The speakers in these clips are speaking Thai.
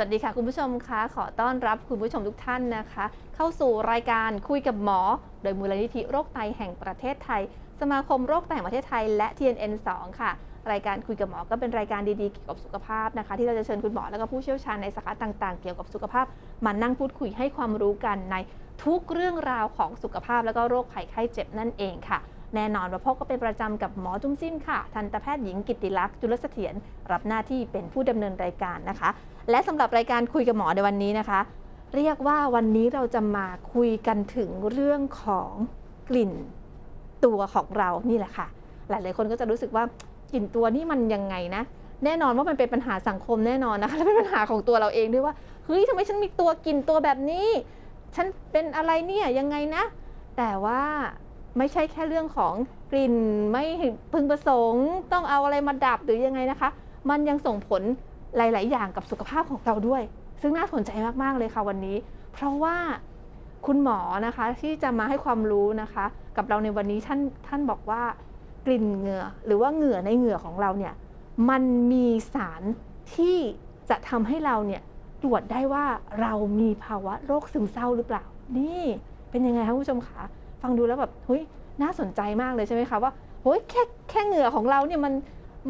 สวัสดีค่ะคุณผู้ชมคะขอต้อนรับคุณผู้ชมทุกท่านนะคะ เข้าสู่รายการคุยกับหมอ โดยมูลนิธิโรคไตแห่งประเทศไทย สมาคมโรคไตแห่งประเทศไทยและ TNN 2 ค่ะ รายการคุยกับหมอก็เป็นรายการดีๆเกี่ยวกับสุขภาพนะคะ ที่เราจะเชิญคุณหมอและก็ผู้เชี่ยวชาญในสาขาต่างๆ เกี่ยวกับสุขภาพมานั่งพูดคุยให้ความรู้กันในทุกเรื่องราวของสุขภาพแล้วก็โรคภัยไข้เจ็บนั่นเองค่ะ แน่นอนว่าพบก็เป็นประจำกับหมอจุ้มจิ้มค่ะ ทันตแพทย์หญิงกิติลักษณ์จุลเสถียรรับหน้าที่เป็นผู้ดำเนินรายการนะคะ และสำหรับรายการคุยกับหมอในวันนี้นะคะ เรียกว่าวันนี้เราจะมาคุยกันถึงเรื่องของกลิ่นตัวของเรานี่แหละค่ะ หลาย ๆ คนก็จะรู้สึกว่ากลิ่นตัวนี่มันยังไงนะ แน่นอนว่ามันเป็นปัญหาสังคมแน่นอนนะคะและเป็นปัญหาของตัวเราเองด้วยว่าเฮ้ยทำไมฉันมีตัวกลิ่นตัวแบบนี้ ฉันเป็นอะไรเนี่ยยังไงนะ แต่ว่า ไม่ใช่แค่เรื่องของกลิ่นไม่พึงประสงค์ ต้องเอาอะไรมาดับหรือยังไงนะคะ มันยังส่งผลหลาย ๆ อย่างกับสุขภาพของเราด้วย ซึ่งน่าสนใจมาก ๆ เลยค่ะวันนี้ เพราะว่าคุณหมอนะคะที่จะมาให้ความรู้นะคะ กับเราในวันนี้ท่านท่านบอกว่ากลิ่นเหงื่อหรือว่าเหงื่อในเหงื่อของเราเนี่ยมันมีสารที่จะทำให้เราเนี่ยตรวจได้ว่าเรามีภาวะโรคซึมเศร้าหรือเปล่า นี่เป็นยังไงคะคุณผู้ชมคะ ฟังดูแล้วแบบเฮ้ยน่าสนใจมากเลยใช่ไหมคะว่าเฮ้ยแค่แค่เหงื่อของเราเนี่ยมัน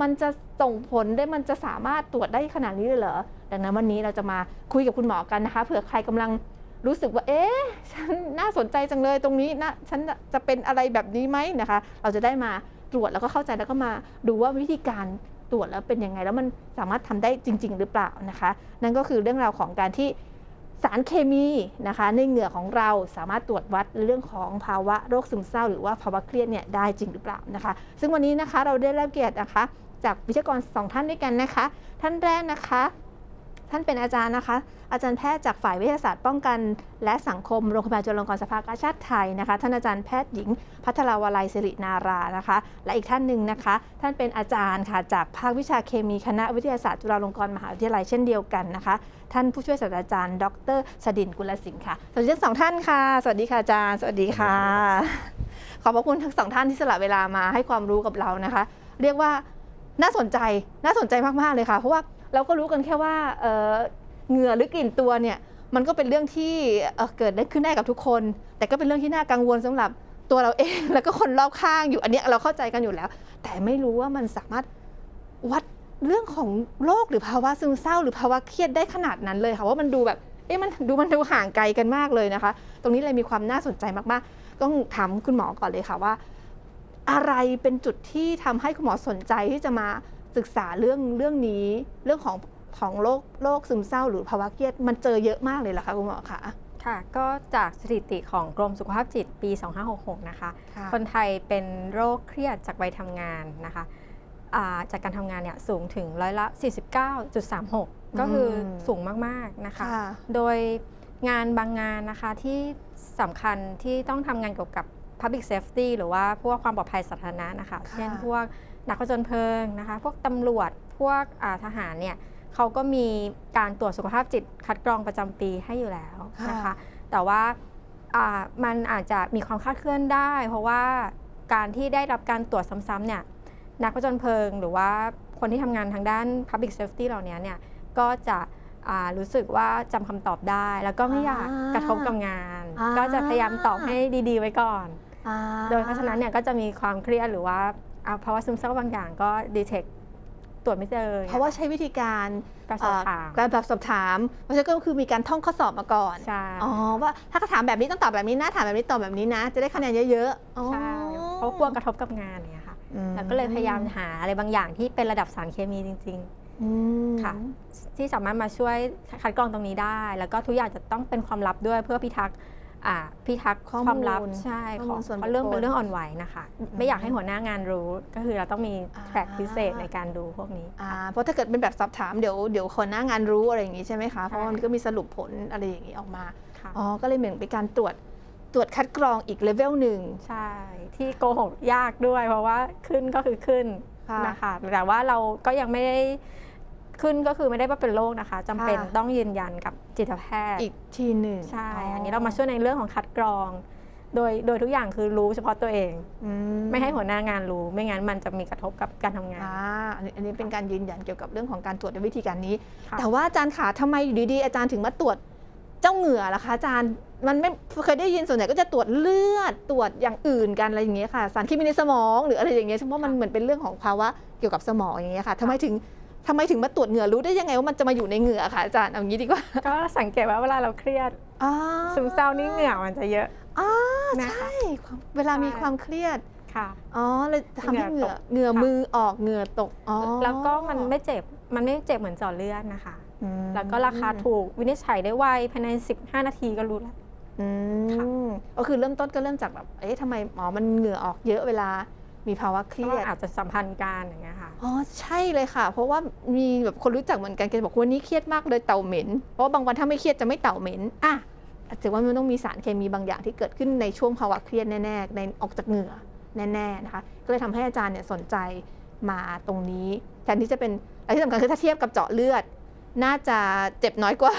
มันจะส่งผลได้มันจะสามารถตรวจได้ขนาดนี้เลยเหรอดังนั้นวันนี้เราจะมาคุยกับคุณหมอกันนะคะเผื่อใครกำลังรู้สึกว่า เอ๊ะฉันน่าสนใจจังเลยตรงนี้นะฉันจะเป็นอะไรแบบนี้ไหมนะคะ เราจะได้มาตรวจแล้วก็เข้าใจแล้วก็มาดูว่าวิธีการตรวจแล้วเป็นยังไง แล้วมันสามารถทำได้จริง ๆ หรือเปล่านะคะ นั่นก็คือเรื่องราวของการที่ สารเคมีนะคะในเหงื่อของเราสามารถตรวจวัดเรื่องของภาวะโรคซึมเศร้า หรือว่าภาวะเครียดเนี่ยได้จริงหรือเปล่านะคะ ซึ่งวันนี้นะคะเราได้รับเกียรตินะคะ จากวิทยากรสองท่านด้วยกันนะคะ ท่านแรกนะคะ ท่านเป็นอาจารย์นะคะ อาจารย์แพทย์จากฝ่ายวิทยาศาสตร์ป้องกัน และสังคมโรงพยาบาลจุฬาลงกรณ์สภากาชาติไทยนะคะ ท่านอาจารย์แพทย์หญิง พัทราวลัยศิรินารานะคะ และอีกท่านหนึ่งนะคะ ท่านเป็นอาจารย์ค่ะจากภาควิชาเคมีคณะวิทยาศาสตร์จุฬาลงกรณ์มหาวิทยาลัยเช่นเดียวกันนะคะ ท่านผู้ช่วยศาสตราจารย์ ดรสดินกุลสิงห์ค่ะสวัสดีทั้งสองท่านค่ะ สวัสดีค่ะอาจารย์ สวัสดีค่ะ ขอบพระคุณทั้งสองท่านที่สละเวลามาให้ความรู้กับเรานะคะ เรียกว่าน่าสนใจ น่าสนใจมากๆเลยค่ะ เพราะว่า เราก็รู้กันแค่ว่าเหงื่อหรือกลิ่นตัวเนี่ยมันก็เป็นเรื่องที่เเกิดได้ขึ้นได้กับทุกคน แต่ก็เป็นเรื่องที่น่ากังวลสำหรับตัวเราเองแล้วก็คนรอบข้างอยู่อันนี้เราเข้าใจกันอยู่แล้ว แต่ไม่รู้ว่ามันสามารถวัดเรื่องของโรคหรือภาวะซึมเศร้า หรือภาวะเครียดได้ขนาดนั้นเลยค่ะว่ามันดูแบบเอ๊ะมันดูมันดูห่างไกลกันมากเลยนะคะ ตรงนี้เลยมีความน่าสนใจมากๆ ต้องถามคุณหมอก่อนเลยค่ะว่า อะไรเป็นจุดที่ทำให้คุณหมอสนใจที่จะมา ศึกษาเรื่องเรื่องนี้เรื่องของของโรคโรคซึมเศร้าหรือภาวะเครียดมันเจอเยอะมากเลยเหรอคะคุณหมอคะค่ะก็จากสถิติของกรมสุขภาพจิตปี 2566 นะคะ คนไทยเป็นโรคเครียดจากวัยทำงานนะคะอ่าจากการทำงานเนี่ยสูงถึงร้อยละ 49.36 ก็คืออมสูงมาก ๆ นะคะค่ะโดยงานบางงานนะคะที่สำคัญที่ต้องทำงานเกี่ยวกับ Public Safety หรือว่าพวกความปลอดภัยสาธารณะนะคะค่ะเช่นพวก นักผจญเพลิงนะคะ พวกตำรวจพวกอ่าทหารเนี่ยเขาก็มีการตรวจสุขภาพจิตคัดกรองประจำปีให้อยู่แล้วนะคะ แต่ว่าอ่ามันอาจจะมีความคลาดเคลื่อนได้ เพราะว่าการที่ได้รับการตรวจซ้ำๆเนี่ยนักผจญเพลิง หรือว่าคนที่ทำงานทางด้าน Public Safety เหล่านี้เนี่ยก็จะอ่ารู้สึกว่าจำคำตอบได้ แล้วก็ไม่อยากอ่ากระทบกับงานอ่าก็จะพยายามตอบให้ดีๆ ไว้ก่อนอ่าโดยเพราะฉะนั้นเนี่ยก็จะมีความเครียดหรือว่า อ่าภาวะซึมเศร้าบางอย่างก็ดีเทคตรวจไม่เจอเพราะว่าใช้วิธีการการสอบถามเอ่อการแบบสอบถามเพราะฉะนั้นก็คือมีการท่องข้อสอบมาก่อนใช่อ๋อว่าถ้าเขาถามแบบนี้ต้องตอบแบบนี้นะถามแบบนี้ตอบแบบนี้นะ จะได้คะแนนเยอะๆอ๋อใช่เพราะกลัวกระทบกับงานเนี่ยค่ะอืมแล้วก็เลยพยายามหาอะไรบางอย่างที่เป็นระดับสารเคมีจริงอืมค่ะๆที่สามารถมาช่วยคัดกรองตรงนี้ได้ แล้วก็ทุกอย่างจะต้องเป็นความลับด้วยเพื่อพิทักษ์อ่า พิทักษ์ข้อมูลความลับใช่ข้อขมูองลส่วนเพราะเรื่องบุคคลเป็นเรื่องอ่อนไหวนะคะ อืมไม่อยากให้หัวหน้างานรู้ ก็คือเราต้องมีอ่า แทร็กพิเศษในการดูพวกนี้ อ่าเพราะถ้าเกิดเป็นแบบสอบถามเดี๋ยวเดี๋ยวคนหน้างานรู้อะไรอย่างงี้ใช่ไหมคะ เพราะว่ามันก็มีสรุปผลอะไรอย่างงี้ออกมา ค่ะอ๋อ ก็เลยเหมือนเป็นการตรวจตรวจคัดกรองอีกเลเวลหนึ่งใช่ที่โกหกยากด้วย เพราะว่าขึ้นก็คือขึ้นค่ะนะคะแต่ว่าเราก็ยังไม่ได้ ขึ้นก็คือไม่ได้ว่าเป็นโรคนะคะจำเป็นค่ะ ต้องยืนยันกับจิตแพทย์อีกทีหนึ่งใช่ อันนี้เรามาช่วยในเรื่องของคัดกรอง โดยโดยทุกอย่างคือรู้เฉพาะตัวเอง อืไม่ให้หัวหน้างานรู้ ไม่งั้นมันจะมีกระทบกับการทำงาน อ่าอันนี้อันนี้เป็นการยืนยันเกี่ยวกับเรื่องของการตรวจในวิธีการนี้ ค่ะ แต่ว่าอาจารย์ขาทำไมอยู่ดีๆอาจารย์ถึงมาตรวจเจ้าเหงื่อล่ะคะอาจารย์มันไม่เคยได้ยินส่วนใหญ่ก็จะตรวจเลือดตรวจอย่างอื่นกันอะไรอย่างเงี้ยค่ะ สารเคมีในสมองหรืออะไรอย่างเงี้ยเพราะมันเหมือนเป็นเรื่องของภาวะเกี่ยวกับสมองอย่างเงี้ยค่ะทำไมถึง ทำไมถึงมาตรวจเหงื่อรู้ได้ยังไงว่ามันจะมาอยู่ในเหงื่อคะอาจารย์เอางี้ดีกว่าก็สังเกตว่าเวลาเราเครียดอ่าซึมเศร้านี่เหงื่อมันจะเยอะอ่านะคะใช่ความเวลามีความเครียด ค่ะ อ๋อเลยทำให้เหเหงื่งื่ออตก เหงื่อค่ะมือออกเหงื่อตกอ๋อแล้วก็มันไม่เจ็บมันไม่เจ็บเหมือนเจาะเลือดนะคะ อืมแล้วก็ราคาถูกวินิจฉัยได้ไวภายใน 15 นาทีก็รู้แล้ว อืค่ะมก็คือเริ่มต้นก็เริ่มจากแบบเอ๊ะทำไมหมอมันเหงื่อออกเยอะเวลามีภาวะเครีก็ยดอาจจะสัมพันธ์กันอย่างเงี้ยค่ะ อ๋อใช่เลยค่ะ เพราะว่ามีแบบคนรู้จักเหมือนกันแกบอกวันนี้เครียดมากเลยเต่าเหม็น เพราะว่าบางวันถ้าไม่เครียดจะไม่เต่าเหม็นอะอาจจะว่ามันต้องมีสารเคมีบางอย่างที่เกิดขึ้นในช่วงภาวะเครียดแน่ๆในออกจากเหงื่อแน่ๆนะคะ ก็เลยทำให้อาจารย์เนี่ยสนใจมาตรงนี้ แทนที่จะเป็นอะไรที่สำคัญคือถ้าเทียบกับเจาะเลือด น่าจะเจ็บน้อยกว่า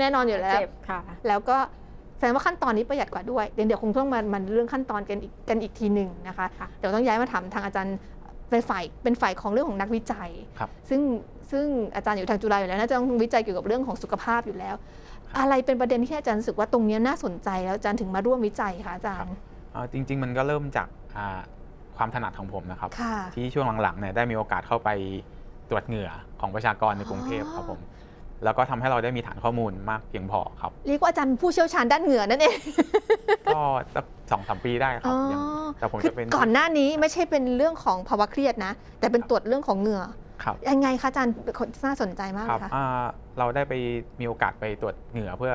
แน่นอนอยู่แล้วเจ็บค่ะ แล้วก็แสดงว่าขั้นตอนนี้ประหยัดกว่าด้วย เดี๋ยวเดี๋ยวคงต้องมามันเรื่องขั้นตอนกันอีกกันอีกทีหนึ่งนะคะค่ะเดี๋ยวต้องย้ายมาถามทางอาจารย์ เป็นฝ่ายเป็นฝ่ายของเรื่องของนักวิจัยครับซึ่งซึ่งอาจารย์อยู่ทางจุฬาอยู่แล้วน่าจะต้องวิจัยเกี่ยวกับเรื่องของสุขภาพอยู่แล้ว อะไรเป็นประเด็นที่อาจารย์รู้สึกว่าตรงเนี้ยน่าสนใจแล้วอาจารย์ถึงมาร่วมวิจัยคะอาจารย์เอ่อจริง ๆ มันก็เริ่มจากอ่าความถนัดของผมนะครับค่ะที่ช่วงหลังๆเนี่ยได้มีโอกาสเข้าไปตรวจเหงื่อของประชากรในกรุงเทพครับผม แล้วก็ทำให้เราได้มีฐานข้อมูลมากเพียงพอครับ เรียกว่าอาจารย์เป็นผู้เชี่ยวชาญด้านเหงื่อนั่นเอง ก็สักสองสามปีได้ครับยังแต่ผมคือจะเป็นก่อนหน้านี้ไม่ใช่เป็นเรื่องของภาวะเครียดนะ แต่เป็นตรวจเรื่องของเหงื่อครับยังไงคะอาจารย์น่าสนใจมากคเลรับยค่ะอ่าเราได้ไปมีโอกาสไปตรวจเหงื่อเพื่อ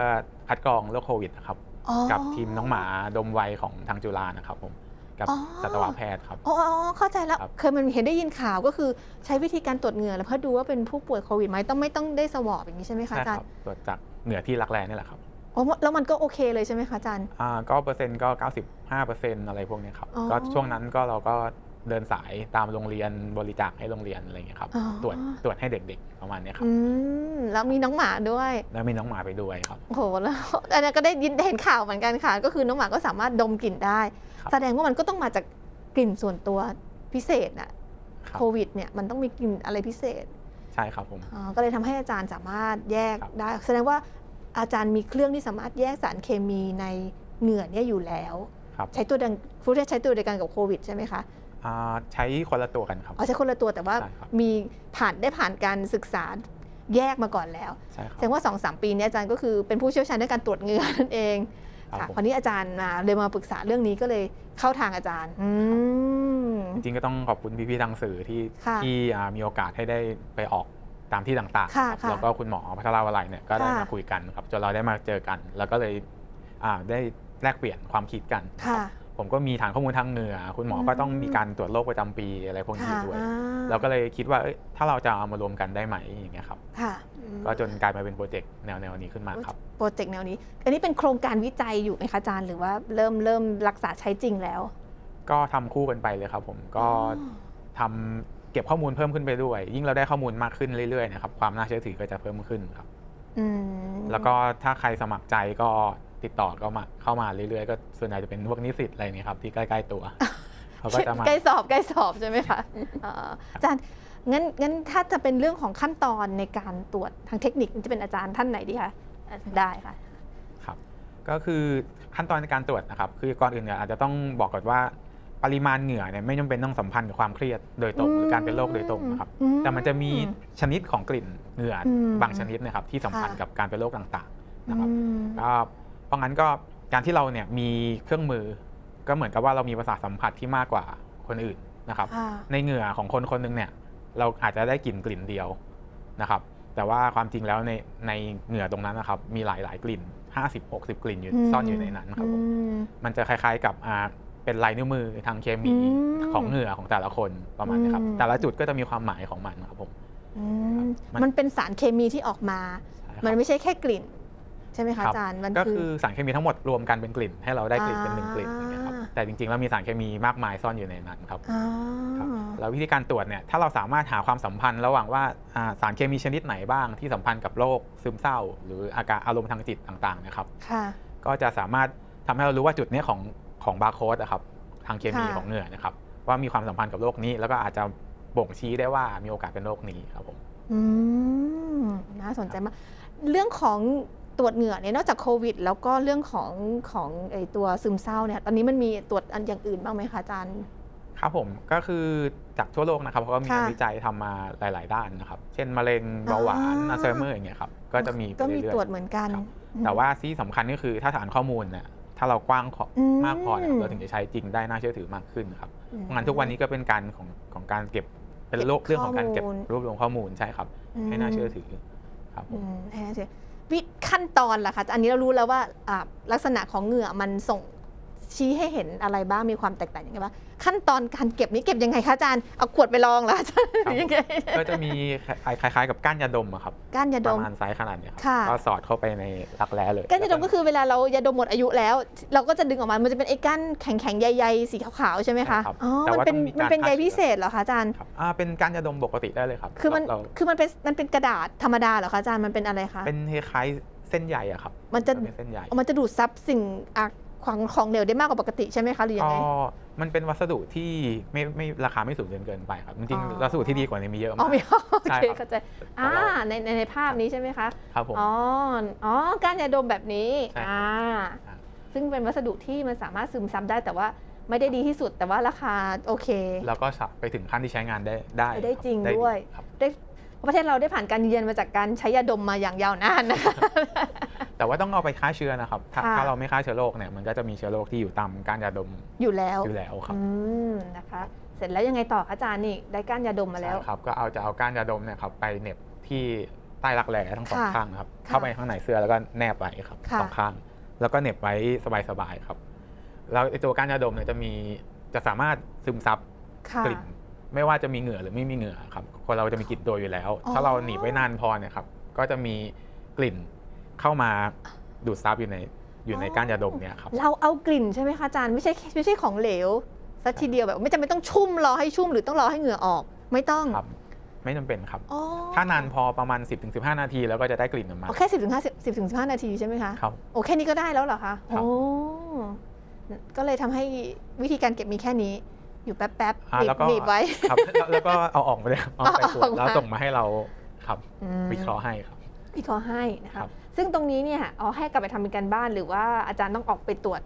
คัดกรองโรคโควิดนะครับอ๋อกับทีมน้องหมาดมไวของทางจุฬานะครับผม กับอ๋อ สัตวแพทย์ครับ อ๋ออ๋อเข้าใจแล้ว ครับ เคยมันเห็นได้ยินข่าวก็คือใช้วิธีการตรวจเหงื่อแล้วเพื่อดูว่าเป็นผู้ป่วยโควิดไหมต้องไม่ต้องได้สวอปอย่างนี้ใช่ไหมคะใช่อาจารครัย์บตรวจจากเหงื่อที่รักแร้นี่แหละครับอ๋อแล้วมันก็โอเคเลยใช่ไหมคะอาจารย์ อ่าก็เปอร์เซ็นต์ก็ 95เปอร์เซ็นต์อะไรพวกเนี้ยครับอ๋อ ก็ช่วงนั้นก็เราก็ เดินสายตามโรงเรียนบริจาคให้โรงเรียนอะไรอย่างเงี้ยครับอ๋อ ตรวจตรวจให้เด็กๆประมาณเนี้ยครับอืมแล้วมีน้องหมาด้วยแล้วมีน้องหมาไปด้วยครับ โอ้โหแล้ว อันนั้นก็ได้ยินได้เห็นข่าวเหมือนกันค่ะ ก็คือน้องหมาก็สามารถดมกลิ่นได้ ครับ แสดงว่ามันก็ต้องมาจากกลิ่นส่วนตัวพิเศษน่ะครับโควิดเนี่ยมันต้องมีกลิ่นอะไรพิเศษใช่ครับผม อ๋อก็เลยทำให้อาจารย์สามารถแยกครับ ได้ แสดงว่าอาจารย์มีเครื่องที่สามารถแยกสารเคมีในเหงื่อเนี่ยอยู่แล้ว ครับ ใช้ตัวเดียวฟูดใช้ตัวเดียวกันกับโควิดใช่ไหมคะอ่า ใช้คนละตัวกันครับ เอาใช้คนละตัวแต่ว่าใช่ครับ มีผ่านได้ผ่านการศึกษาแยกมาก่อนแล้วใช่คแสรับดงว่า2อสปีเนี้อาจารย์ก็คือเป็นผู้เชี่ยวชาญในการตรวจเหงื่อนั่นเองครับค่ะผม คราวนี้อาจารย์มาเลยมาปรึกษาเรื่องนี้ก็เลยเข้าทางอาจารย์อืม จริงๆก็ต้องขอบคุณพี่ๆทางสื่อที่ค่ะที่อ่ามีโอกาสให้ได้ไปออกตามที่ต่างๆค่ะครับค่ะแล้วก็คุณหมอพัทราวลัยเนี่ยก็ได้ค่ะ มาคุยกันครับจนเราได้มาเจอกัน แล้วก็เลยอ่าได้แลกเปลี่ยนความคิดกัน ค่ะ ผมก็มีฐานข้อมูลทางเหงื่อ คุณหมอก็ต้องมีการตรวจโรคประจำปีอะไรพวกนี้ค่ะด้วยอ่าเราก็เลยคิดว่าเอ้ยถ้าเราจะเอามารวมกันได้ไหมอย่างเงี้ยครับค่ะอืมก็จนกลายมาเป็นโปรเจกต์แนวแนวๆนี้ขึ้นมาครับ โปรเจกต์แนวนี้ อันนี้เป็นโครงการวิจัยอยู่ไหมคะอาจารย์ หรือว่าเริ่มเริ่มรักษาใช้จริงแล้ว ก็ทำคู่กันไปเลยครับ ผมก็อ๋อทำเก็บข้อมูลเพิ่มขึ้นไปด้วย ยิ่งเราได้ข้อมูลมากขึ้นเรื่อยๆนะครับความน่าเชื่อถือก็จะเพิ่มขึ้นครับอืมแล้วก็ถ้าใครสมัครใจก็ ติดต่อก็มาเข้ามาเรื่อยๆ ก็ส่วนใหญ่จะเป็นพวกนิสิตอะไรเนี่ยครับที่ใกล้ๆตัวเขาก็จะมาใกล้สอบใกล้สอบใช่ไหมคะอ่าอาจารย์งั้นงั้นถ้าจะเป็นเรื่องของขั้นตอนในการตรวจทางเทคนิคจะเป็นอาจารย์ท่านไหนดีคะอะได้ค่ะครับ ก็คือขั้นตอนในการตรวจนะครับคือก่อนอื่นเนี่ยอาจจะต้องบอกก่อนว่าปริมาณเหงื่อเนี่ยไม่จำเป็นต้องสัมพันธ์กับความเครียดโดยตรงหรือการเป็นโรคโดยตรงนะครับอืแต่มันจะมีชนิดของกลิ่นเหงื่ออมบางชนิดนะครับที่สัมพันธ์ค่ะกับการเป็นโรคต่างๆนะครับอืมก็ เพราะงั้นก็การที่เราเนี่ยมีเครื่องมือ ก็เหมือนกับว่าเรามีประสาทสัมผัสที่มากกว่าคนอื่นนะครับค่ะในเหงื่อของคนคนหนึ่งเนี่ย เราอาจจะได้กลิ่นกลิ่นเดียวนะครับ แต่ว่าความจริงแล้วในในเหงื่อตรงนั้นนะครับ มีหลายหลายๆกลิ่น 50-60 กลิ่นอยู่ซ่อนอยู่ในนั้นครับผมอืมมันจะคล้ายๆกับอ่าเป็นลายนิ้วมือทางเคมีอืมของเหงื่อของแต่ละคนประมาณนี้ครับอืมแต่ละจุดก็จะมีความหมายของมันครับผมอืมมันมันเป็นสารเคมีที่ออกมาใช่ครับมันไม่ใช่แค่กลิ่นใช่ไหมคะครับอาจารย์มันก็คืคืออสารเคมีทั้งหมดรวมกันเป็นกลิ่น ให้เราได้กลิ่นเป็นหนึ่งอ่ากลิ่นอย่างเงี้ยครับแต่จริงๆแล้วมีสารเคมีมากมายซ่อนอยู่ในนั้นครับอ่าครับแล้ววิธีการตรวจเนี่ยถ้าเราสามารถหาความสัมพันธ์ระหว่างว่าอ่าสารเคมีชนิดไหนบ้างที่สัมพันธ์กับโรคซึมเศร้า หรืออาการอารมณ์ทางจิตต่างๆนะครับค่ะก็จะสามารถทำให้เรารู้ว่าจุดเนี้ยของของบาร์โค้ดอะครับทางเคมีค่ะของเหงื่อนะครับว่ามีความสัมพันธ์กับโรคนี้ แล้วก็อาจจะบ่งชี้ได้ว่ามีโอกาสเป็นโรคนี้ครับผมอืมน่าสนใจมาก เรื่องของ ตรวจเหงื่อเนี่ยนอกจากโควิด แล้วก็เรื่องของของไอตัวซึมเศร้าเนี่ยตอนนี้มันมีตรวจอันอย่างอื่นบ้างไหมคะอาจารย์ครับผมก็คือจากทั่วโลกนะครับเขาก็มีค่ะงานวิจัยทำมาหลาย ๆ ด้านนะครับ เช่นมะเร็งเบาหวานอ่าอัลไซเมอร์อย่างเงี้ยครับก็จะมีไปก็มีเรื่อยๆตรวจเหมือนกันครับอืมแต่ว่าที่สำคัญก็คือถ้าฐานข้อมูลเนี่ยถ้าเรากว้างขออืมมากพอเนี่ยเราถึงจะใช้จริงได้น่าเชื่อถือมากขึ้นครับเพราะงั้นทุกวันนี้ก็เป็นการของของการเก็บเป็นโลกเก็บเรื่องของการเก็บข้อมูลรวบรวมข้อมูลใช่ครับ ให้น่าเชื่อถือครับผอืมมให้น่าเชื่อ วิขั้นตอนล่ะคะอันนี้เรารู้แล้วว่าอ่าลักษณะของเหงื่อมันส่ง ชี้ให้เห็นอะไรบ้างมีความแตกต่างยังไงบ้างขั้นตอนการเก็บนี้เก็บยังไงคะอาจารย์เอาขวดไปลองเหรออาจารย์หรือยังไงก็จะมีคล้ายๆ กับก้านยาดมอะครับก้านยาปดระมมาณไซส์ขนาดเนี้ยครับค่ะ ก็สอดเข้าไปในรักแร้เลยก้านยาดมก็คือเวลาเรายาดมหมดอายุแล้ว เราก็จะดึงออกมา มันจะเป็นไอ้ก้านแข็งๆ ใยๆ สีขาวๆ ใช่ไหมคะใช่รับอ๋อแต่มันว่าเป็นต้องมีมันการเป็นใยฆ่าพิชื้อเศษเหรอคะอาจารย์ ครับอ่าเป็นก้านยาดมปกติได้เลยครับคือมันเราคือมันเป็นมันเป็นกระดาษธรรมดาเหรอคะอาจารย์มันเป็นอะไรคะ เป็นคล้ายๆเส้นใยอะครับมันจะ เป็นเส้นใยมันจะดูดซับสิ่งอะ ของของเหลวได้มากกว่าปกติใช่ไหมคะหรือยังไงอ๋อมันเป็นวัสดุที่ไม่ไม่ราคาไม่สูงจนเกินไปครับ จริงอ๋อ ๆวัสดุที่ดีกว่านี้มีเยอะอ๋อมาก มีโอใช่เคครับ เข้าใจแต่อ่าว่าในในในภาพนี้ใช่ไหมคะ ครับผม อ๋อ อ๋อก้านยาดมแบบนี้ ใช่ครับอ่า ครับ ซึ่งเป็นวัสดุที่มันสามารถซึมซับได้แต่ว่าไม่ได้ดีที่สุดแต่ว่าราคาโอเค แล้วก็ไปถึงขั้นที่ใช้งานได้ได้ได้คบจริงได้วย ครับ ได้ประเทศเราได้ผ่านการยืนยันมาจากการใช้ยาดมมาอย่างยาวนานนะคะ แต่ว่าต้องเอาไปฆ่าเชื้อนะครับถ้าค่ะ ถ้าเราไม่ฆ่าเชื้อโรคเนี่ยมันก็จะมีเชื้อโรคที่อยู่ตามก้านยาดมอยู่แล้วอยู่แล้วครับอืมนะคะ เสร็จแล้วยังไงต่อคะอาจารย์นี่ได้ก้านยาดมมาแล้ว ใช่ครับก็เอาจะเอาก้านยาดมเนี่ยครับไปเหน็บที่ใต้รักแร้ทั้งสองค่ะข้างนะครับค่ะเข้าไปข้างในเสื้อแล้วก็แนบไว้ครับค่ะ สองข้าง แล้วก็เหน็บไว้สบายๆครับแล้วไอ้ตัวก้านยาดมเนี่ยจะมีจะสามารถซึมซับ ค่ะ กลิ่นไม่ว่าจะมีเหงื่อหรือไม่มีเหงื่อครับคนเราจะมีกลิ่นตัวอยู่แล้ว อ๋อ ถ้าเราหนีบไว้นานพอเนี่ยครับก็จะมีกลิ่น เข้ามาดูดซับอยู่ในอยู่ในก้านยาดมเนี่ยครับ เราเอากลิ่นใช่ไหมคะอาจารย์ไม่ใช่ไม่ใไม่ใช่ของเหลวสักทีเดียวแบบ ไม่จำเป็นต้องชุ่มรอให้ชุ่มหรือต้องรอให้เหงื่อออก ไม่ต้องครับ ไม่จำเป็นครับอ๋อถ้านานพอประมาณ 10-15 นาทีแล้วก็จะได้กลิ่นออกมาเอาแค่สิบถึงห้าสิบถึงสิบห้านาทีใช่ไหมคะครับโอ้แค่นี้ก็ได้แล้วเหรอคะครับโอ้ก็เลยทำให้วิธีการเก็บมีแค่นี้ อยู่แป๊บๆอ่าหนีแล้บวก็หนีบไว้ครับแล้วแล้วก็เอาออกมาเลยครับเอาไปตรวเอาจออกมาแล้วส่งมาให้เราครับอืมวิเคราะห์ให้ครับวิเคราะห์ให้นะครัคะบ ซึ่งตรงนี้เนี่ยเอาให้กลับไปทำเป็นการบ้าน หรือว่าอาจารย์ต้องออกไปตรวจ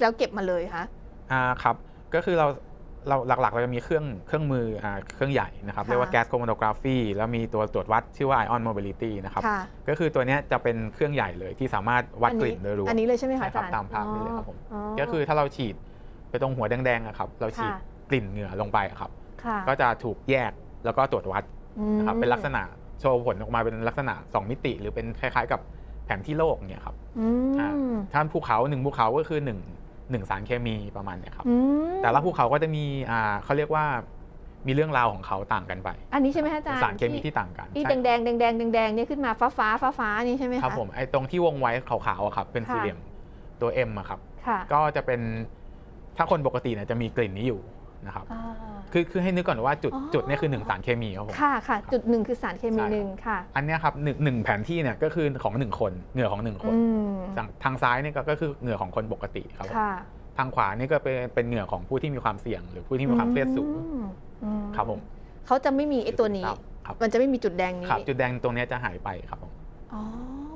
แล้วเก็บมาเลยคะอ่าครับ ก็คือเราเราหลักๆ เราจะมีเครื่องเครื่องมืออ่าเครื่องใหญ่นะครับค่ะเรียกว่า gas chromatography แล้วมีตัวตรวจวัดชื่อว่า ion mobility นะครับ ค่ะ ก็คือตัวเนี้ยจะเป็นเครื่องใหญ่เลยที่สามารถวัดกลิ่นโดยรวม อันนี้เลยใช่ไหมคะใช่อาครับจารย์ตามภาพนี้เลยครับผม อ๋อ ก็คือถ้าเราฉีดไปตรงหัวแดงๆอะครับ เราฉีดค่ะ กลิ่นเหงื่อลงไปอะครับ ค่ะก็จะถูกแยกแล้วก็ตรวจวัดอืมนะครับ เป็นลักษณะ โชว์ผลออกมาเป็นลักษณะ 2 มิติ หรือเป็นคล้าย ๆ กับแผนที่โลกเนี่ยครับอือ่ามถ้าภูเขาหนึ่งภูเขาก็คือ1หนึ่งสารเคมีประมาณเนี่ยครับอืมแต่ละภูเขาก็จะมีอ่าเขาเรียกว่ามีเรื่องราวของเขาต่างกันไป อันนี้ใช่ไหมคะอาจารย์สารเคมีที่ต่างกันที่ใช่แดงแดงแดงแดงแดงแดงๆเนี่ยขึ้นมาฟ้าฟ้าฟ้าฟ้าๆนี่ใช่ไหมคะครับผมไอ้ตรงที่วงไว้ขาวๆอะครับ เป็นค่ะสี่เหลี่ยมตัว M อะครับค่ะก็จะเป็นถ้าคนปกติเนี่ยจะมีกลิ่นนี้อยู่ นะครับอ่าคือคือให้นึกก่อนว่าจุดอ๋อจุดเนี่ยคือหนึ่งสารเคมีครับผมค่ะค่ะจุดหนึ่งคือสารเคมีใช่ครับหนึ่งค่ะ อันเนี้ยครับหนึ่งหนึ่งแผนที่เนี่ยก็คือของหนึ่งคนเหงื่อของหนึ่งคนอืมทางทางซ้ายเนี่ยก็ก็คือเหงื่อของคนปกติครับผมค่ะทางขวานี่ก็เป็นเป็นเหงื่อของผู้ที่มีความเสี่ยง หรือผู้ที่มีความเครียดสูงอืมอืมครับผมเขาจะไม่มีไอ้ตัวนี้ครับมันจะไม่มีจุดแดงนี้ครับจุดแดงตรงเนี้ยจะหายไปครับผมอ๋อ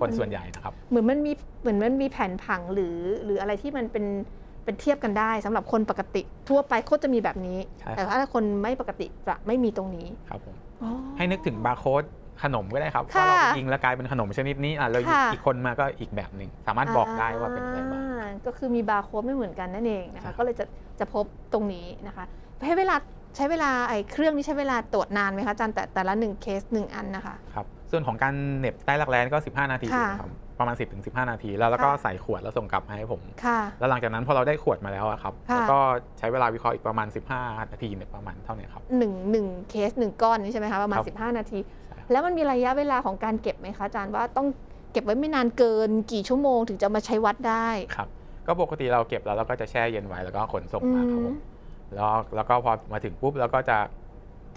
คนส่วนใหญ่นะครับ เหมือนมันมีเหมือนมันมีแผ่นผังหรือหรืออะไรที่มันเป็น เป็นเทียบกันได้สำหรับคนปกติทั่วไปเขาจะมีแบบนี้ใช่แต่ถ้าคนไม่ปกติจะไม่มีตรงนี้ครับผมอ๋อให้นึกถึงบาร์โค้ดขนมก็ได้ครับค่ะว่าเราไปยิงแล้วกลายเป็นขนมชนิดนี้อะเราหยิบค่ะอีกคนมาก็อีกแบบหนึ่งสามารถบอกได้ว่าเป็นอะไรบ้างอ่ก็คือมีบาร์โค้ดไม่เหมือนกันนั่นเองนะใช่ครัคะบก็เลยจะจะพบตรงนี้นะคะให้เวลาใช้เวลาไอ้เครื่องนี้ใช้เวลาตรวจนานไหมคะอาจารย์แต่แต่ละหนึ่งเคสหนึ่งอันนะคะครับส่วนของการเหน็บใต้รักแร้ก็ 15 นาทีค่ะครับ ประมาณ 10-15ถึง15 นาที แล้วแล้วก็ค่ะ ใส่ขวดแล้วส่งกลับมาให้ผม ค่ะ แล้วหลังจากนั้นพอเราได้ขวดมาแล้วอะครับค่ะ แล้วก็ใช้เวลาวิเคราะห์อีกประมาณ 15 นาทีเนี่ยประมาณเท่านี้ครับ หนึ่งหนึ่งเคสหนึ่งก้อนนี้ใช่ไหมคะประมาณ ครับ15 นาที ใช่ครับ แล้วมันมีระยะเวลาของการเก็บไหมคะอาจารย์ว่าต้องเก็บไว้ไม่นานเกินกี่ชั่วโมงถึงจะมาใช้วัดได้ ครับ ก็ปกติเราเก็บแล้วเราก็จะแช่เย็นไว้แล้วก็ขนส่งมาครับผมอืมแล้วแล้วก็พอมาถึงปุ๊บเราก็จะ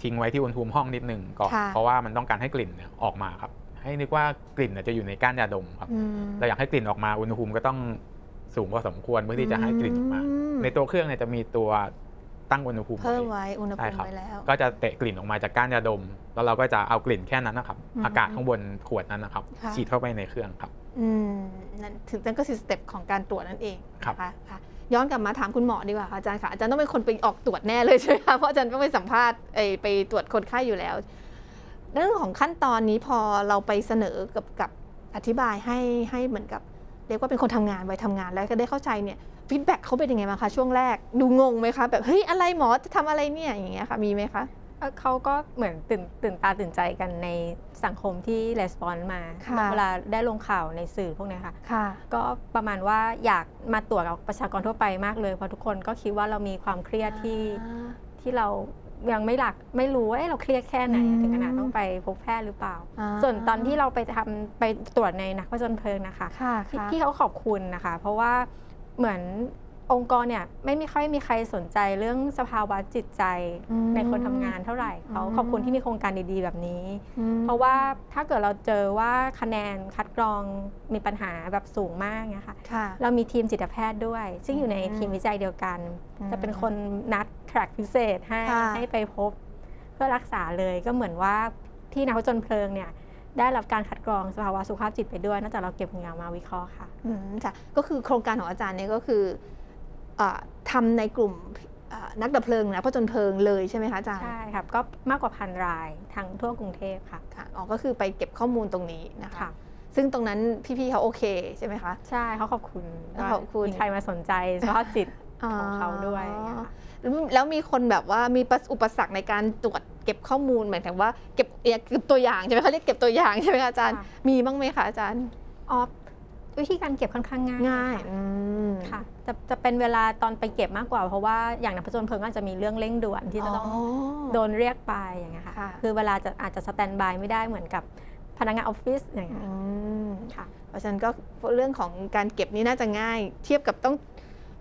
ทิ้งไว้ที่อุณหภูมิห้องนิดหนึ่งก่อน ค่ะ เพราะว่ามันต้องการให้กลิ่นเนี่ยออกมาครับ ให้นึกว่ากลิ่นเนี่ยจะอยู่ในก้านยาดมครับอืมเราอยากให้กลิ่นออกมาอุณหภูมิก็ต้องสูงพอสมควรเพื่อที่จะให้กลิ่นออกมาอืมในตัวเครื่องเนี่ยจะมีตัวตั้งอุณหภูมิเพิ่มไว้ไว้อุณหใช่ภูมิครับไว้แล้ว ก็จะเตะกลิ่นออกมาจากก้านยาดม แล้วเราก็จะเอากลิ่นแค่นั้นนะครับอืมอากาศข้างบนขวดนั้นนะครับค่ะฉีดเข้าไปในเครื่องครับ อืมนั่นถึงนั่นก็คือสเต็ปของการตรวจนั่นเองครับนะคะค่ะย้อนกลับมาถามคุณหมอดีกว่าค่ะอาจารย์ค่ะอาจารย์ต้องเป็นคนไปออกตรวจแน่เลยใช่ไหมคะเพราะอาจารย์ต้องไปสัมภาษณ์เอ่ยไปตรวจคนไข้อยู่แล้ว เรื่องของขั้นตอนนี้พอเราไปเสนอกับกับอธิบายให้ให้เหมือนกับเรียกว่าเป็นคนทำงานไปทำงานแล้วก็ได้เข้าใจเนี่ยฟีดแบ็กเขาเป็นยังไงบ้างคะช่วงแรกดูงงไหมคะแบบเฮ้ยอะไรหมอจะทำอะไรเนี่ยอย่างเงี้ยค่ะมีไหมคะเอ่อเขาก็เหมือนตื่นตื่นตาตื่นใจกันในสังคมที่レスปอนมาค่ะเวลาได้ลงข่าวในสื่อพวกเนี้ยค่ะค่ะก็ประมาณว่าอยากมาตรวจกับประชากรทั่วไปมากเลยเพราะทุกคนก็คิดว่าเรามีความเครียดที่ที่เรา ยังไม่หลักไม่รู้ว่าเอ๊ะเราเครียดแค่ไหน อืมถึงขนาดต้องไปพบแพทย์หรือเปล่า อ่า ส่วนตอนที่เราไปทำไปตรวจในนักผจญเพลิงนะคะ ค่ะพี่ค่ะ พี่เขาขอบคุณนะคะ เพราะว่าเหมือน องค์กรเนี่ยไม่มีค่อยมีใครสนใจเรื่องสภาวะจิตใจอืมในคนทำงานเท่าไหร่เขาอืมขอบคุณที่มีโครงการดีๆแบบนี้อืมเพราะว่าถ้าเกิดเราเจอว่าคะแนนคัดกรองมีปัญหาแบบสูงมากเนี่ยค่ะค่ะเรามีทีมจิตแพทย์ด้วย ซึ่งอยู่ในอืมทีมวิจัยเดียวกันอืมจะเป็นคนนัดแทร็กพิเศษให้ค่ะให้ไปพบ เพื่อรักษาเลยก็เหมือนว่าที่นักผจญเพลิงเนี่ยได้รับการคัดกรองสภาวะสุขภาพจิตไปด้วยนอกจากเราเก็บเหงื่อมาวิเคราะห์ค่ะอืมค่ะก็คือโครงการของอาจารย์เนี่ยก็คือเออ ทำในกลุ่มเอ่อนักดับเพลิงนะผจญเพลิงเลยใช่ไหมคะอาจารย์ใช่ครับก็มากกว่าพันรายทั้งทั่วกรุงเทพค่ะค่ะอ๋อก็คือไปเก็บข้อมูลตรงนี้นะคะค่ะซึ่งตรงนั้นพี่ๆเขาโอเคใช่ไหมคะใช่เขาขอบคุณว่าขอบคุณมีใครมาสนใจสภาพจิตของเขาด้วยอ๋อค่ะแล้วแล้วมีคนแบบว่ามีประอุปสรรคในการตรวจเก็บข้อมูลหมายถึงว่าเก็บเก็บตัวอย่างใช่ไหมเขาเรียกเก็บตัวอย่างใช่ไหมคะอาจารย์ค่ะมีบ้างไหมคะอาจารย์อ๋อ วิธีการเก็บค่อนข้างง่ายง่ายค่ะอืมค่ะจะจะเป็นเวลาตอนไปเก็บมากกว่า เพราะว่าอย่างนักผจญเพลิงก็อาจจะมีเรื่องเร่งด่วนที่จะต้องโดนเรียกไปอย่างเงี้ยค่ะค่ะคือเวลาจะอาจจะสแตนบายไม่ได้เหมือนกับพนักงานออฟฟิศอย่างเงี้ยอืมค่ะ เพราะฉะนั้นก็เรื่องของการเก็บนี่น่าจะง่าย เทียบกับต้อง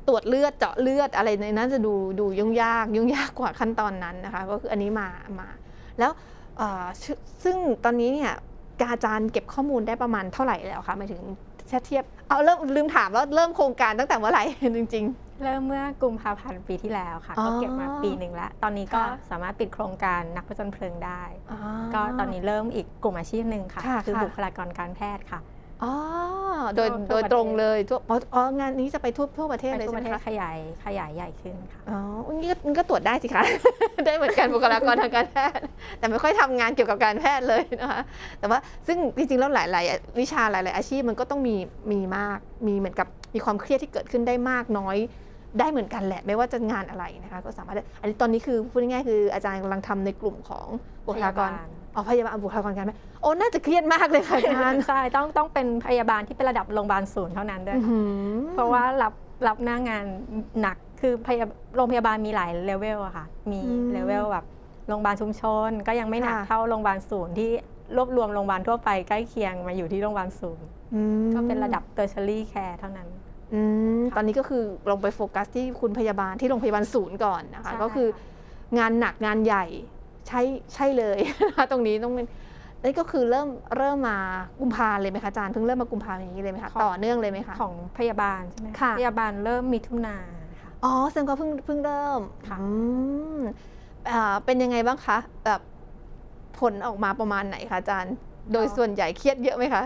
ตรวจเลือดเจาะเลือดอะไรในนั้นจะดูดูยุ่งยาก ยุ่งยากกว่าขั้นตอนนั้นนะคะ ก็คืออันนี้มามาแล้วเอ่อซึ่งซึ่งตอนนี้เนี่ยการอาจารย์เก็บข้อมูลได้ประมาณเท่าไหร่แล้วคะหมายถึง ถ้าเทียบเอาเริ่มลืมถามว่าเริ่มโครงการตั้งแต่เมื่อไหร่ จริง เริ่มเมื่อกุมภาพันธ์ปีที่แล้วค่ะ อ๋อก็เก็บมาปีหนึ่งแล้ว ตอนนี้ก็ค่ะสามารถปิดโครงการนักผจญเพลิงได้ๆอ๋อก็ตอนนี้เริ่มอีกกลุ่มอาชีพหนึ่งค่ะ ค่ะคือค่ะ บุคลากรการแพทย์ค่ะ อ๋อโดยทั่วโดยประเทศตรงเลยทั่วอ๋ออ๋องานนี้จะไปทั่วทั่วประเทศไปเลยทั่วใช่ปไหมระเทศคะขยายขยายใหญ่ขึ้นค่ะ อ๋องี้ก็งี้ก็ตรวจได้สิคะ ได้เหมือนกันบุคลากรทางการแพทย์ แต่ไม่ค่อยทำงานเกี่ยวกับการแพทย์เลยนะคะแต่ว่าซึ่งจริงๆแล้วหลายๆ วิชาหลายๆ อาชีพมันก็ต้องมีมีมากมีเหมือนกับมีความเครียดที่เกิดขึ้นได้มากน้อย ได้เหมือนกันแหละ ไม่ว่าจะงานอะไรนะคะก็สามารถได้อันนี้ตอนนี้คือพูดง่ายๆคืออาจารย์กำลังทำในกลุ่มของบุคลากรพยาบาล อ๋อพยาบาลบุคลากรการแพทย์โอ้น่าจะเครียดมากเลยค่ะอาจารย์ ใช่ต้องต้องเป็นพยาบาลที่เป็นระดับโรงพยาบาลศูนย์เท่านั้นด้วยอื้อหือเพราะว่ารับรับหน้างานหนักคือพยาโรงพยาบาลมีหลายเลเวลอะค่ะ มีอืมเลเวลแบบโรงพยาบาลชุมชน ก็ยังไม่หนักค่ะเท่าโรงพยาบาลศูนย์ที่รวบรวมโรงพยาบาลทั่วไปใกล้เคียงมาอยู่ที่โรงพยาบาลศูนย์อืมก็เป็นระดับเตอร์ช r รี่แคร์เท่านั้นอืมค่ะตอนนี้ก็คือลงไปโฟกัสที่คุณพยาบาลที่โรงพยาบาลศูนย์ก่อนนะคะใช่ก็คืองานหนักงานใหญ่ ใช่ใช่เลยนะคะตรงนี้ต้องเป็นนี่ก็คือเริ่มเริ่มมากุมภาเลยไหมคะอาจารย์เพิ่งเริ่มมากุมภาอย่างนี้เลยไหมคะต่อเนื่องเลยไหมคะของพยาบาลใช่ไหมค่ะพยาบาลเริ่มมิถุนาค่ะอ๋อแสดงว่าเพิ่งเพิ่งเริ่มค่ะอืมอ่าเป็นยังไงบ้างคะแบบผลออกมาประมาณไหนคะอาจารย์ โดยส่วนใหญ่เครียดเยอะไหมคะ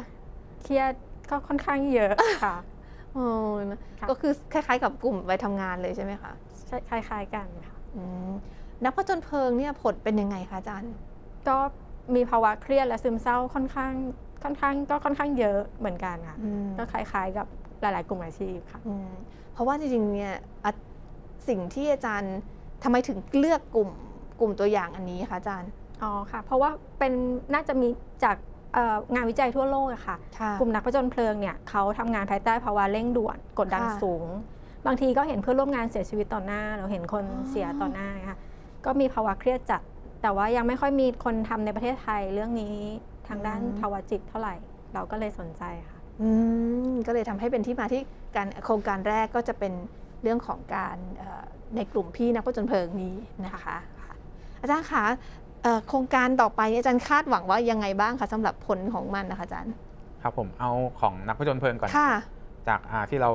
เครียดก็ค่อนข้างเยอะค่ะโอ้นะค่ะก็คือคล้ายๆ กับกลุ่มไปทำงานเลยใช่ไหมคะใช่คล้ายๆกันค่ะอืม นักผจญเพลิงเนี่ยผลเป็นยังไงคะอาจารย์ ก็มีภาวะเครียดและซึมเศร้าค่อนข้างค่อนข้างก็ค่อนข้างเยอะเหมือนกันค่ะอืมก็คล้าย ๆ กับหลาย ๆ กลุ่มอาชีพค่ะอืมเพราะว่าจริงๆเนี่ยอะสิ่งที่อาจารย์ทำไมถึงเลือกกลุ่มกลุ่มตัวอย่างอันนี้คะอาจารย์อ๋อค่ะเพราะว่าเป็นน่าจะมีจากเอ่องานวิจัยทั่วโลกอะค่ะค่ะ กลุ่มนักผจญเพลิงเนี่ยเขาทำงานภายใต้ภาวะเร่งด่วนกดดันค่ะสูง บางทีก็เห็นเพื่อนร่วมงานเสียชีวิตต่อหน้า เราเห็นคนอ๋อเสียต่อหน้าค่ะ ก็มีภาวะเครียดจัด แต่ว่ายังไม่ค่อยมีคนทำในประเทศไทยเรื่องนี้ทางด้านภาวะจิตเท่าไหร่ เราก็เลยสนใจค่ะอืมก็เลยทำให้เป็นที่มาที่การโครงการแรกก็จะเป็นเรื่องของการเอ่อในกลุ่มพี่นักผจญเพลิงนี้นะคะค่ะอาจารย์คะเอ่อโครงการต่อไปอาจารย์คาดหวังว่ายังไงบ้างคะสำหรับผลของมันนะคะอาจารย์ ครับผมเอาของนักผจญเพลิงก่อนค่ะจากอ่าที่เรา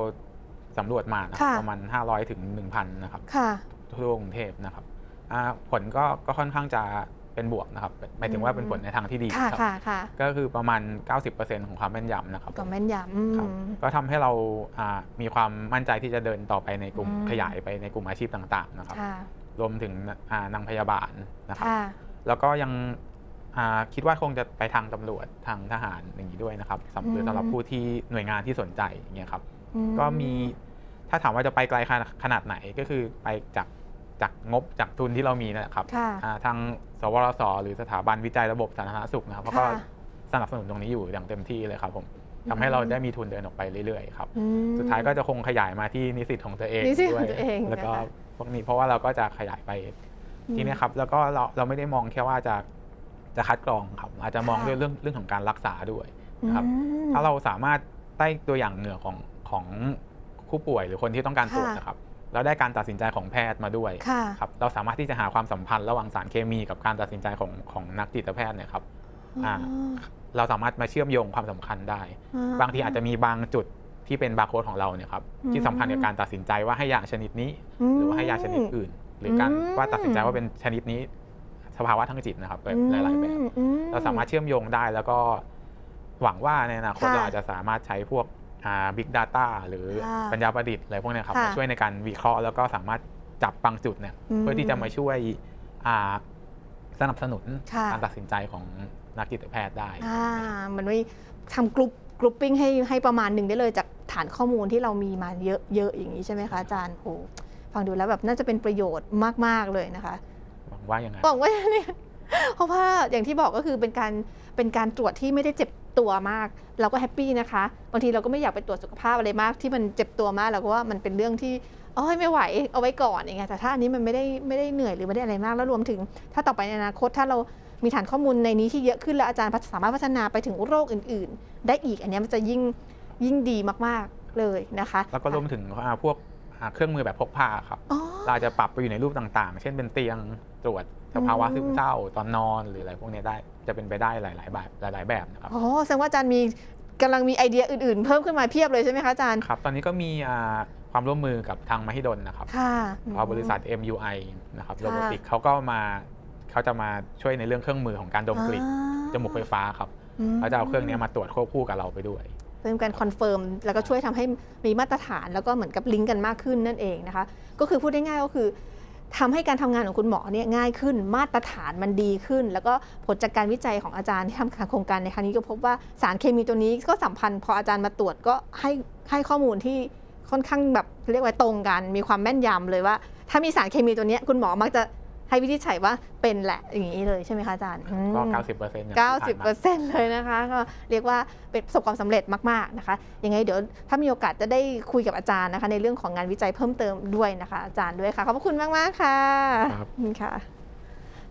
สำรวจมานะครับค่ะประมาณ 500ถึง1,000นะครับค่ะทั่วกรุงเทพนะครับอ่า ผลก็ก็ค่อนข้างจะเป็นบวกนะครับหมายถึงว่าเป็นผลในทางที่ดีค่ะครับค่ะค่ะก็คือประมาณ 90%ของความแม่นยำนะครับก็แม่นยำอืครับมก็ทำให้เราอ่ามีความมั่นใจที่จะเดินต่อไปในกลุ่มอืมขยายไปในกลุ่มอาชีพต่างๆนะครับค่ะรวมถึงอ่านางพยาบาลนะครับค่ะแล้วก็ยังอ่าคิดว่าคงจะไปทางตำรวจทางทหารอย่างนี้ด้วยนะครับสำหรืออืมสำหรับผู้ที่หน่วยงานที่สนใจอย่างเงี้ยครับอืก็มีถ้าถามว่าจะไปไกลขนาดขนาดไหนก็คือไปจาก จากงบจากทุนที่เรามีนั่นแหละครับค่ะอ่าทางสวรสหรือสถาบันวิจัยระบบสาธารณสุขนะครับเขาก็ค่ะสนับสนุนตรงนี้อยู่อย่างเต็มที่เลยครับผมอืมทำให้เราได้มีทุนเดินออกไปเรื่อยๆครับ อืม สุดท้ายก็จะคงขยายมาที่นิสิตของตัวเองนิสิตด้ขวอยงตัวเองแล้วก็นะคะ พวกนี้เพราะว่าเราก็จะขยายไปทีเนี้ยครับ แล้วก็เราเราไม่ได้มองแค่ว่าจะจะคัดกรองครับ อาจจะมองค่ะด้วยเรื่องเรื่องของการรักษาด้วยนะครับ อืม ถ้าเราสามารถได้ตัวอย่างเหงื่อของของผู้ป่วยหรือคนที่ต้องการตรวจค่ะ นะครับ แล้วได้การตัดสินใจของแพทย์มาด้วยค่ะครับเราสามารถที่จะหาความสัมพันธ์ระหว่างสารเคมีกับการตัดสินใจของของนักจิตแพทย์เนี่ยครับอ่าเราสามารถมาเชื่อมโยงความสำคัญได้ บางทีอาจจะมีบางจุดที่เป็นบาร์โค้ดของเราเนี่ยครับอืมที่สำคัญกับการตัดสินใจว่าให้ยาชนิดนี้ หรือว่าให้ยาชนิดอื่น หรือการอืมว่าตัดสินใจว่าเป็นชนิดนี้ สภาวะทางจิตนะครับแบบหลายๆแบบอืเราสามารถเชื่อมโยงได้แล้วก็หวังว่าในอนาคตค่ะเราอาจจะสามารถใช้พวก บิ๊กดาต้าหรือค่ะปัญญาประดิษฐ์อะไรพวกเนี้ยครับค่ะมาช่วยในการวิเคราะห์แล้วก็สามารถจับบางจุดเนี่ยอืมเพื่อที่จะมาช่วยอ่าสนับสนุนค่ะการตัดสินใจของนักจิตแพทย์ได้อ่ามันไม่ทำกรุ๊ปกรุ๊ปปิ้งให้ให้ประมาณหนึ่งได้เลยจากฐานข้อมูลที่เรามีมาเยอะเยอะอย่างนี้ใช่ไหมคะอาจารย์โหฟังดูแล้วแบบน่าจะเป็นประโยชน์มาก ๆ เลยนะคะหวังว่าอย่างนั้นบอกว่าเนี่ยเพราะว่าอย่างที่บอกก็คือเป็นการเป็นการตรวจที่ไม่ได้เจ็บ ตัวมาก เราก็แฮปปี้นะคะบางทีเราก็ไม่อยากไปตรวจสุขภาพอะไรมาก ที่มันเจ็บตัวมากเราก็ว่ามันเป็นเรื่องที่โอ้ยไม่ไหวเอาไว้ก่อนอย่างเงี้ยแต่ถ้าอันนี้มันไม่ได้ไม่ได้เหนื่อยหรือไม่ได้อะไรมากแล้วรวมถึง ถ้าต่อไปในอนาคตถ้าเรามีฐานข้อมูลในนี้ที่เยอะขึ้นแล้วอาจารย์สามารถพัฒนาไปถึงโรคอื่น ๆ ได้อีกอันเนี้ยมันจะยิ่งยิ่งดีมากๆเลยนะคะ แล้วก็รวมถึงอ่าพวกอ่าเครื่องมือแบบพกพาครับอ๋อเราอาจจะปรับไปอยู่ในรูปต่างๆ เช่นเป็นเตียงตรวจสภาวะอืมซึมเศร้าตอนนอนหรืออะไรพวกเนี้ยได้ จะเป็นไปได้หลาย ๆ แบบหลาย ๆ แบบนะครับอ๋อแสดงว่าอาจารย์มีกำลังมีไอเดียอื่นๆ เพิ่มขึ้นมาเพียบเลยใช่ไหมคะอาจารย์ ครับ ตอนนี้ก็มีอ่าความร่วมมือกับทางมหิดลนะครับค่ะ เพราะบริษัท MUI นะครับค่ะ โรบอติกเขาก็มาเขาจะมาช่วยในเรื่องเครื่องมือของการดมกลิ่นอ่าจมูกไฟฟ้าครับอืมเขาจะเอาเครื่องเนี้ยมาตรวจควบคู่กับเราไปด้วย เป็นการคอนเฟิร์มแล้วก็ช่วยทำให้มีมาตรฐานแล้วก็เหมือนกับลิงก์กันมากขึ้นนั่นเองนะคะ ก็คือพูดได้ง่ายๆก็คือ ทำให้การทำงานของคุณหมอเนี่ยง่ายขึ้น มาตรฐานมันดีขึ้น แล้วก็ผลจากการวิจัยของอาจารย์ที่ทำโครงการในครั้งนี้ก็พบว่าสารเคมีตัวนี้ก็สัมพันธ์พออาจารย์มาตรวจก็ให้ให้ข้อมูลที่ค่อนข้างแบบเรียกว่าตรงกัน มีความแม่นยำเลยว่า ถ้ามีสารเคมีตัวนี้คุณหมอมักจะ ให้วินิจฉัยว่าเป็นแหละอย่างนี้เลยใช่ไหมคะอาจารย์อืมก็90%อย่างที่เก้าผ่านสิบมาเปอร์เซ็นต์เลยนะคะ ก็เรียกว่าเป็นประสบความสำเร็จมากๆนะคะยังไงเดี๋ยวถ้ามีโอกาสจะได้คุยกับอาจารย์นะคะ ในเรื่องของงานวิจัยเพิ่มเติมด้วยนะคะ อาจารย์ด้วยค่ะขอบพระคุณมากๆค่ะครับขอบคุณค่ะ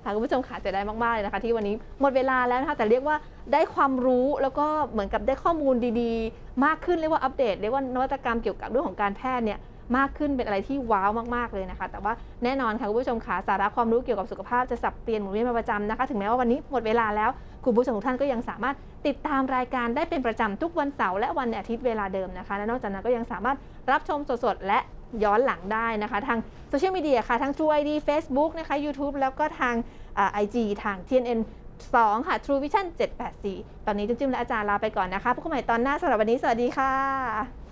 ค่ะคุณผู้ชมค่ะเสียดายมาก ๆ เลยนะคะ ที่วันนี้หมดเวลาแล้วนะคะแต่เรียกว่าได้ความรู้แล้วก็เหมือนกับได้ข้อมูลดีๆ มากขึ้นเรียกว่าอัปเดตเรียกว่านวัตกรรมเกี่ยวกับเรื่องของการแพทย์เนี่ย มากขึ้นเป็นอะไรที่ว้าวมากๆเลยนะคะ แต่ว่าแน่นอนค่ะคุณผู้ชมค่ะสาระความรู้เกี่ยวกับสุขภาพจะสับเปลี่ยนหมุนเวียนมาประจำนะคะ ถึงแม้ว่าวันนี้หมดเวลาแล้วคุณผู้ชมทุกท่านก็ยังสามารถติดตามรายการได้เป็นประจำทุกวันเสาร์และวันอาทิตย์เวลาเดิมนะคะและนอกจากนั้นก็ยังสามารถรับชมสดๆและย้อนหลังได้นะคะ ทางโซเชียลมีเดียค่ะทั้ง True ID Facebook นะคะ YouTube แล้วก็ทางไอจีทาง TNN 2 ค่ะ True Vision 784 ตอนนี้จุ๊มๆและอาจารย์ลาไปก่อนนะคะพบกันใหม่ตอนหน้าสำหรับวันนี้ สวัสดีค่ะ